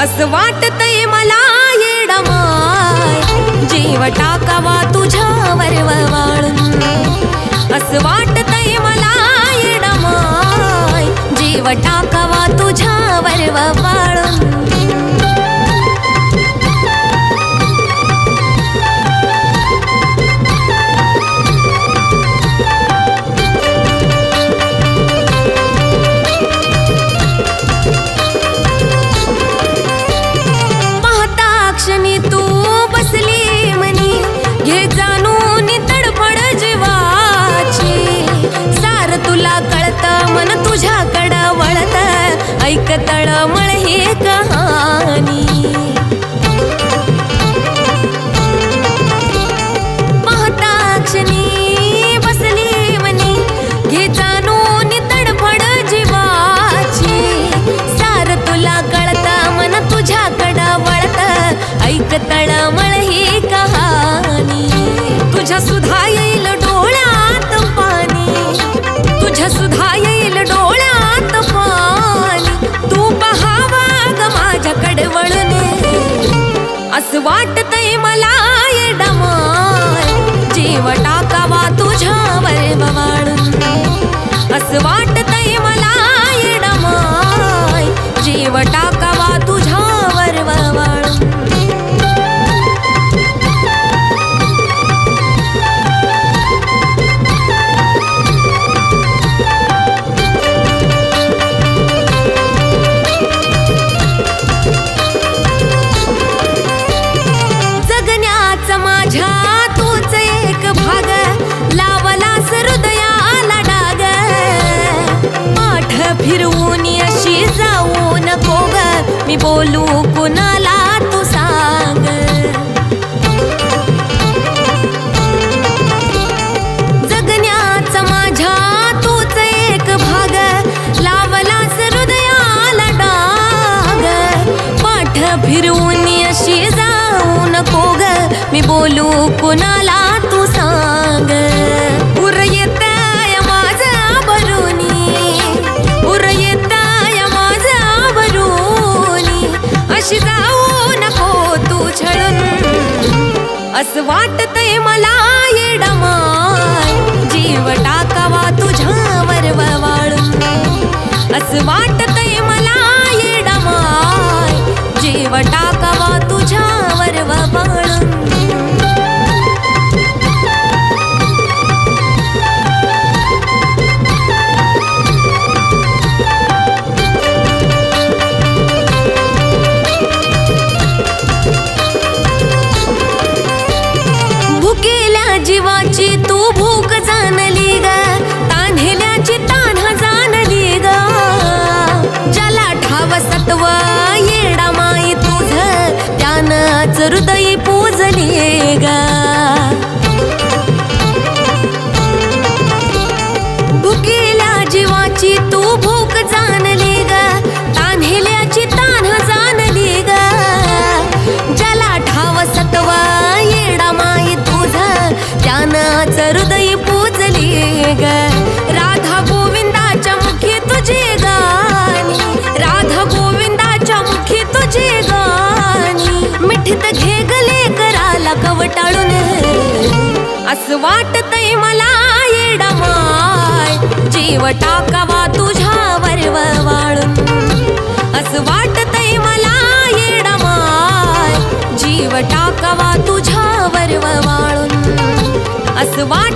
असं वाटतय मला येडमाय. जीव टाकावा तुझ्यावर वाळून. असं वाटतय मला तुझ्या सुधा येईल डोळ्यात पाणी. तुझ्या सुधा येईल डोळ्यात पाणी. तू पहावा ग माझ्याकडे असं वाट फिरवून अशी जाऊ नको ग मी बोलू कुणाला तू सांग. जगण्याचा माझ्या तूच एक भाग. लावलास हृदयाला डाग. पाठ फिरवून अशी जाऊ नको ग मी बोलू कुणाला असं वाटतंय मला. त्यानंच हृदय पूजली ग. भुकेल्या जीवाची तू कवटाळून असं वाटतय मला येडमाय. जीव टाकावा वर्व वाळून. असं वाटतय मला येडमाय. जीव टाकावा वर्व वाळून. असं वाट